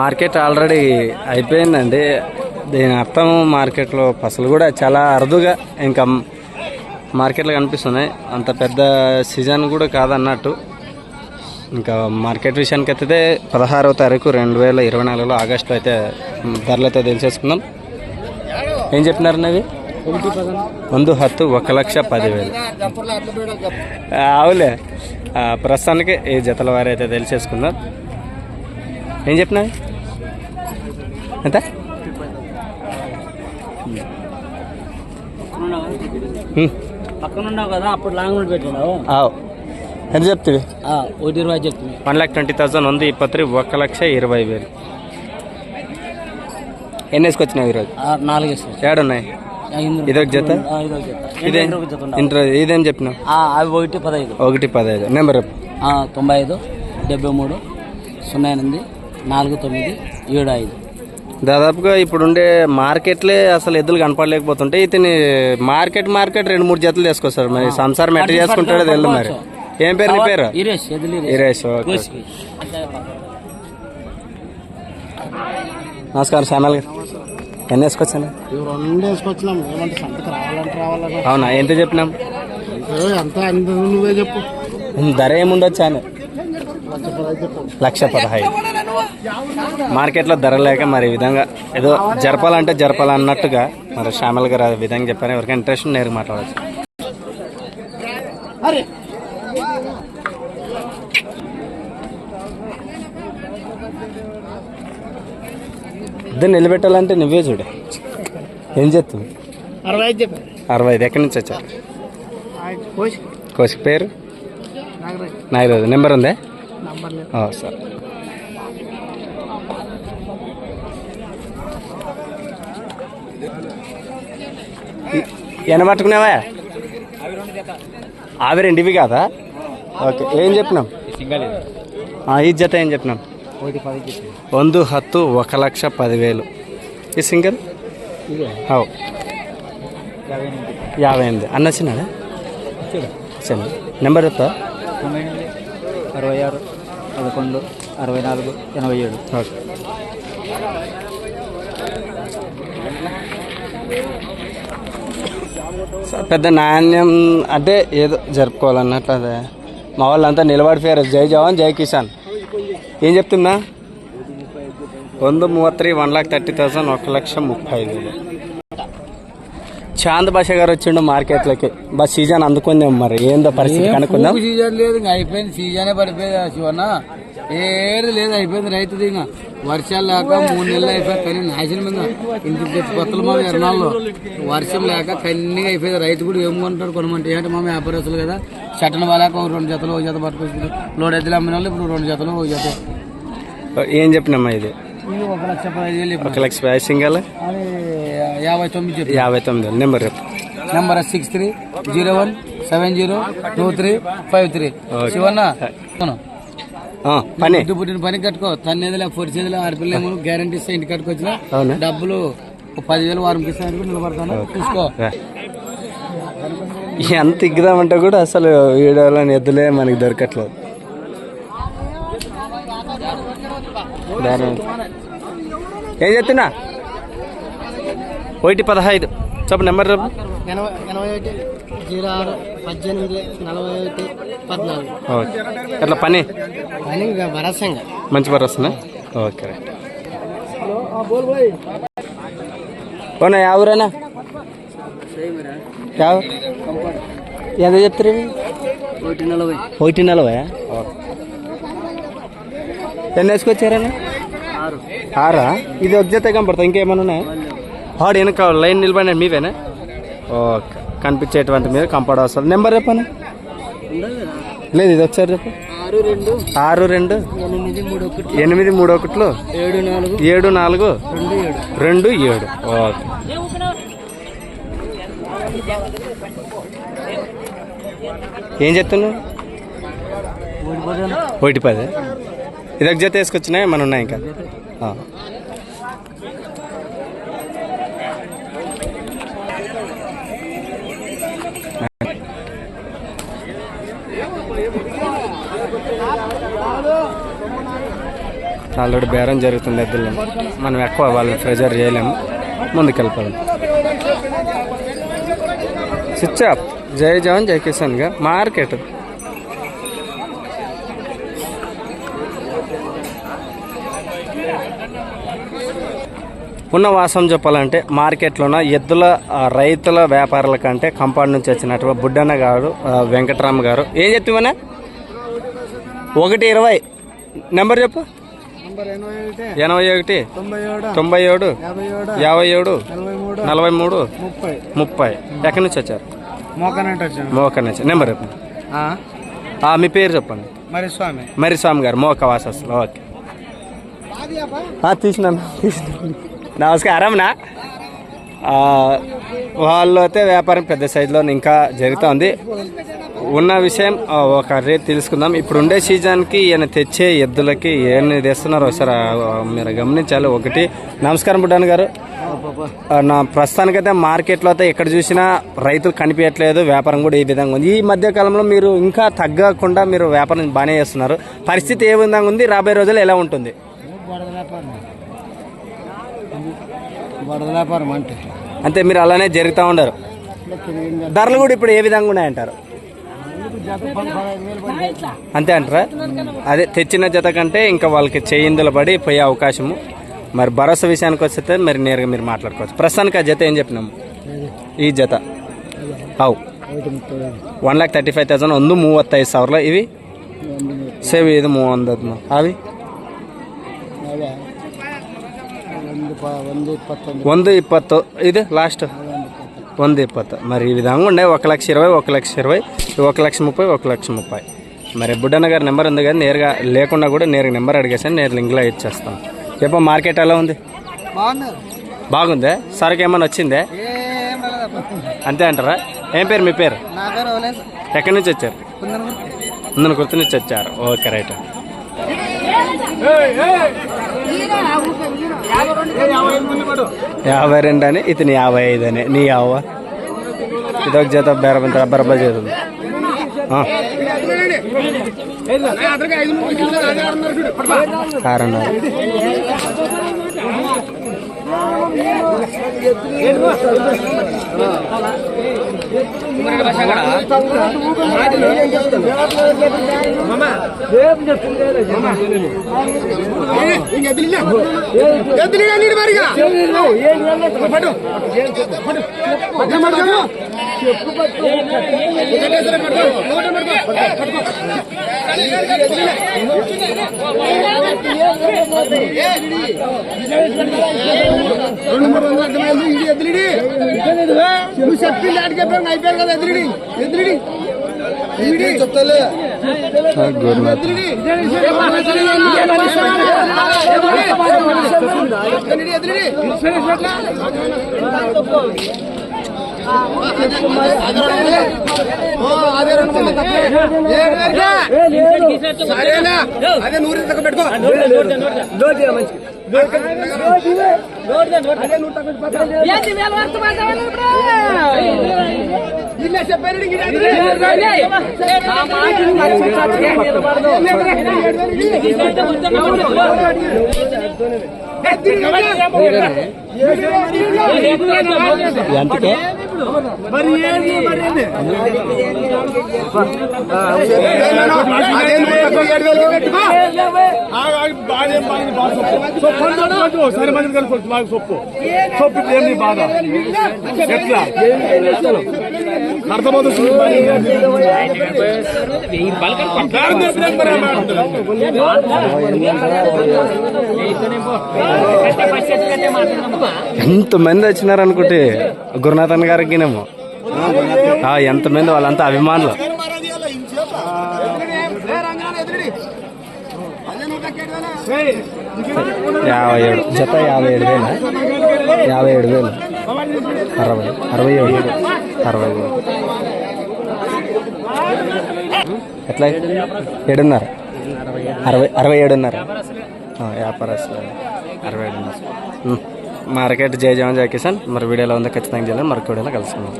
Market already అయిపోయిందండి. దీని అర్థం మార్కెట్లో పసలు కూడా చాలా అరుదుగా ఇంకా మార్కెట్లో కనిపిస్తున్నాయి. అంత పెద్ద సీజన్ కూడా కాదన్నట్టు. ఇంకా మార్కెట్ విషయానికి అయితే పదహారవ తారీఖు రెండు వేల ఇరవై నాలుగులో ఆగస్టులో అయితే ధరలు అయితే తెలిసేసుకుందాం ఏం చెప్పినారు అవి ముందు హత్తు ఒక లక్ష పదివేలు. అవులే. ప్రస్తుతానికి ఈ జతల వారి అయితే తెలిసేసుకుందాం. ఏం చెప్పినావు? ఎంత? హ్మ్. పక్కన ఉన్నావు కదా అప్పుడు లాంగ్ నుండి పెట్టినావు. ఆవ్. ఎంత చెప్తివి? ఒకటి ఇరవై చెప్తుంది వన్ ల్యాక్ ట్వంటీ థౌసండ్ ఉంది ఇప్పత్రి ఒక లక్ష ఇరవై వేలు. ఎన్ని వేసుకొచ్చినావు ఈరోజు? నాలుగు వేసుకో ఏడున్నాయి? ఇదొక జత? ఇదే ఇంటర్ ఇదేం? చెప్పినావు? అవి ఒకటి పదహైదు. ఒకటి పదహైదు. నెంబర్ తొంభై ఐదు డెబ్బై మూడు సున్నా ఎనిమిది నాలుగు తొమ్మిది ఏడు ఐదు. దాదాపుగా ఇప్పుడుండే మార్కెట్లే అసలు ఎద్దులు కనపడలేకపోతుంటే ఇతని మార్కెట్ మార్కెట్ రెండు మూడు జతలు తీసుకొస్తారు. మరి సంసారం ఎట్లా చేసుకుంటాడో తెలియదు మరి. ఏం పేరు నీ పేరు? ఇరేష్ ఓకే. నమస్కారం శ్యామల్ గారు ఎన్ని వేసుకొచ్చాను? రెండు వేసుకొచ్చినాం. ఏమంటే సంతకు రావాలంటే రావాలన్నా అవునా? ఎంత చెప్పినాం? ఎంత? అంత నువ్వే చెప్పు. ధర ఏముండొచ్చాను లక్ష పదహైదు. మార్కెట్లో ధర లేక మరి విధంగా ఏదో జరపాలంటే జరపాలన్నట్టుగా మరి శ్యామల్ గారు ఆ విధంగా చెప్పారు. ఎవరికైనా ఇంట్రెస్ట్ నేరుగా మాట్లాడచ్చు. ఇద్దరు నిలబెట్టాలంటే నువ్వే చూడే. ఏం చేస్తుంది అరవై ఐదు అరవై ఐదు ఎక్కడి నుంచి వచ్చారు కోసి పేరు? నాగరాజు. నెంబర్ ఉందే? సరే. ఎన్న పట్టుకున్నావా అవి రెండు ఇవి కాదా ఓకే ఏం చెప్పినాం ఆ, ఈ జత ఏం చెప్పినాం ఒకటి పది చెప్తుంది ಒಂದು ಹತ್ತು ఒక లక్ష పదివేలు ఈ సింగిల్ అవు యాభై ఎనిమిది అన్న వచ్చినాడా వచ్చాను నెంబర్ చెప్తా తొంభై ఎనిమిది అరవై ఆరు పదకొండు అరవై నాలుగు ఎనభై ఏడు ఓకే పెద్ద నాణ్యం అంటే ఏదో జరుపుకోవాలన్నట్లు అదే. మా వాళ్ళంతా నిలబడిపోయారు జై జవాన్ జై కిసాన్. ఏం చెప్తున్నా? వంద మూవత్రి వన్ లాక్ థర్టీ థౌసండ్ ఒక లక్ష ముప్పై వేలు. చాంద్ భాష గారు వచ్చిండు మార్కెట్లోకి. బస్ సీజన్ అందుకుందాం మరి. ఏందో పరిస్థితి కనుక్కుందాం. సీజన్ లేదు అయిపోయింది. సీజనే పడిపోయింది శివన్న. ఏది లేదు అయిపోయింది రైతుది ఇంకా. వర్షాలు లేక మూడు నెలలు అయిపోయి కానీ నాశనం మీద తెచ్చి కొత్తలు మా ఎర్నాల్లో వర్షం లేక కన్నీగా అయిపోయింది. రైతు కూడా ఏం కొంటాడు కొనమంటే ఏంటంటే మా వ్యాపారస్తులు కదా? చట్టన వాళ్ళక రెండు జతలు ఒక జత పట్టుకొచ్చింది లోడ్ ఎద్దులు అమ్మిన వాళ్ళు ఇప్పుడు రెండు జతలు ఒక జత. ఏం చెప్పినమ్మా ఇది? ఒక లక్ష పదిహేను వేలు ఇప్పుడు. ఒక లక్ష సింగల్? అది యాభై తొమ్మిది చెప్పి యాభై తొమ్మిది నెంబర్ చెప్పు. Number six three zero one seven zero two three five three. Shivanna పని. పుట్టిన పని కట్టుకో. తన్నేదిలే పొరిచేదిలే ఆడపిల్లేమో గ్యారంటీ ఇస్తే ఇంటికి కట్టుకొచ్చిన డబ్బులు పదివేలు వారం ఇస్తాను నిలబడతాను? చూసుకో. ఎంత ఇగ్గుదామంటే కూడా అసలు వీడియోలో ఎద్దులే మనకి దొరకట్లేదు. ఏం చెప్తున్నా ఒకటి పదహైదు. చెప్పు నెంబర్ చెప్పు. ఎనభై ఎనభై ఒకటి జీరో ఆరు పద్దెనిమిది నలభై ఒకటి పద్నాలుగు. ఓకే. అట్లా పని? భరసంగా మంచి పని వస్తుందా ఓకే రైట్. పోనా ఎవరైనా యావ ఎంత చెప్తారు? ఒకటి నలభై. ఒకటి నలభై ఎన్ని వేసుకొచ్చారన్నా? ఆరు. ఆరా? ఇది ఒక జత కనపడతా ఇంకేమైనా ఉన్నాయా? ఆడు వెనక లైన్ నిలబడిన మీవేనా? ఓకే. కనిపించేటువంటి మీద కంపౌండ్ వస్తుంది నెంబర్ చెప్పనా? లేదు ఇది ఒకసారి చెప్పు. ఆరు రెండు. ఎనిమిది మూడు ఒకట్లు? ఏడు నాలుగు. రెండు ఏడు. ఓకే. ఏం చెప్తున్నావు? ఒకటి పది ఇది ఒక జత వేసుకొచ్చినాయి? మన ఉన్నాయి ఇంకా? ఆల్రెడీ బేరం జరుగుతుంది ఎద్దులు మనం ఎక్కువ వాళ్ళని ప్రెజర్ చేయలేము. ముందుకెళ్ళిపోదాం. Switch off. జై జవాన్ జై కిసాన్గా మార్కెట్. ఉన్న వాసం చెప్పాలంటే మార్కెట్లోన ఎద్దుల రైతుల వ్యాపారుల కంటే కంపౌండ్ నుంచి వచ్చినటువంటి బుడ్డన్న గారు వెంకటరామ్ గారు. ఏం చెప్తామన్నా ఒకటి ఇరవై. నెంబర్ చెప్పు. ఎనభై ఒకటి. తొంభై ఏడు. యాభై ఏడు. నలభై మూడు. ముప్పై. ఎక్కడి నుంచి వచ్చారు? మోక నుంచి. నెంబర్ చెప్పండి మీ పేరు చెప్పండి. మరి స్వామి. మరి స్వామి గారు మోక వాసస్లో ఓకే. తీసినాను. తీసినాను. నమస్కారంనా వాళ్ళు అయితే వ్యాపారం పెద్ద సైజులో ఇంకా జరుగుతోంది. ఉన్న విషయం ఒక రేట్ తెలుసుకుందాం. ఇప్పుడు ఉండే సీజన్కి ఈయన తెచ్చే ఎద్దులకి ఏమి తెస్తున్నారో ఒకసారి మీరు గమనించాలి. ఒకటి నమస్కారం బుడ్డాన్ గారు. నా ప్రస్తుతానికైతే మార్కెట్లో అయితే ఎక్కడ చూసినా రైతులు కనిపించట్లేదు వ్యాపారం కూడా ఈ విధంగా ఉంది. ఈ మధ్య కాలంలో మీరు ఇంకా తగ్గకుండా మీరు వ్యాపారం బాగానే చేస్తున్నారు. పరిస్థితి ఏ విధంగా ఉంది? రాబోయే రోజులు ఎలా ఉంటుంది? బడద వ్యాపారం బడద వ్యాపారం అంటే అంతే మీరు అలానే జరుగుతూ ఉండరు ధరలు కూడా ఇప్పుడు ఏ విధంగా ఉన్నాయంటారు అంతే అంటారా అదే తెచ్చిన జత కంటే ఇంకా వాళ్ళకి చేయిందులు పడి పోయే అవకాశము మరి భరోసా విషయానికి వస్తే మరి నేరుగా మీరు మాట్లాడుకోవచ్చు ప్రస్తుతానికి ఆ జత ఏం చెప్పినాము ಈ ಜತ ಅವು one lakh thirty five thousand ಒಂದು ಮೂವತ್ತೈದು ಸಾವಿರ ಇವಿ ಸೇವ್ ಇದು ಮೂವೊಂದದ್ದು ಅವಿ వంద ఇప్పత్తు ఇది లాస్ట్ వంద ఇప్పత్తు మరి ఈ విధంగా ఉన్నాయి ఒక లక్ష ఇరవై ఒక లక్ష ఇరవై ఒక లక్ష ముప్పై ఒక లక్ష ముప్పై. మరి బుడ్డన్న గారి నెంబర్ ఉంది కానీ నేరుగా లేకుండా కూడా నేరుగా నెంబర్ అడిగేసాను నేను లింక్లో ఇచ్చేస్తాను. చెప్పా మార్కెట్ ఎలా ఉంది? బాగుంది. సరుకు ఏమైనా వచ్చిందే? అంతే అంటారా? ఏం పేరు మీ పేరు? ఎక్కడి నుంచి వచ్చారు? ముందు గుర్తు నుంచి వచ్చారు. Okay right. యాభై రెండు అని ఇతని యాభై ఐదు అని. నీ యావ? ఇదొక జత బెరబంత బరబ్బా చేతుంది కారణం? రెండు మూడు వందల అర్థమైంది ఇది ఎదురుడి నువ్వు చెప్పి ఆడికి చెప్పాను అయిపోయారు కదా ఎదురుడి ఎదురుడి చెప్తాలే సరేనా అదే నూరు తక్కువ పెట్టుకో ఇల్లే చెప్పారు నీకు ఇది ఎంతకే మరి ఏంది మరి ఏంది సరే మంది కనుకోవచ్చు మాకు సొప్పు సొప్పు ఏంది బాధ ఎట్లా అర్థమవుతుంది ఎంతమంది వచ్చినారు అనుకుంటే గురునాథన్ గారికినేమో. ఆ, ఎంతమంది వాళ్ళంతా అభిమానులు. యాభై ఏడు. జత యాభై ఏడు వేలు. యాభై ఏడు వేలు. అరవై అరవై ఏడు. అరవై ఏడు ఎట్లా? ఏడున్నర. అరవై అరవై ఏడున్నర. వ్యాపారస్తులు. అరవై ఏడున్నర. మార్కెట్ జయ జవాన్ జయ కిసాన్ మరి వీడియోలో ఉందో? ఖచ్చితంగా చేయాలి. మరొక వీడియోలో కలుసుకుందాం.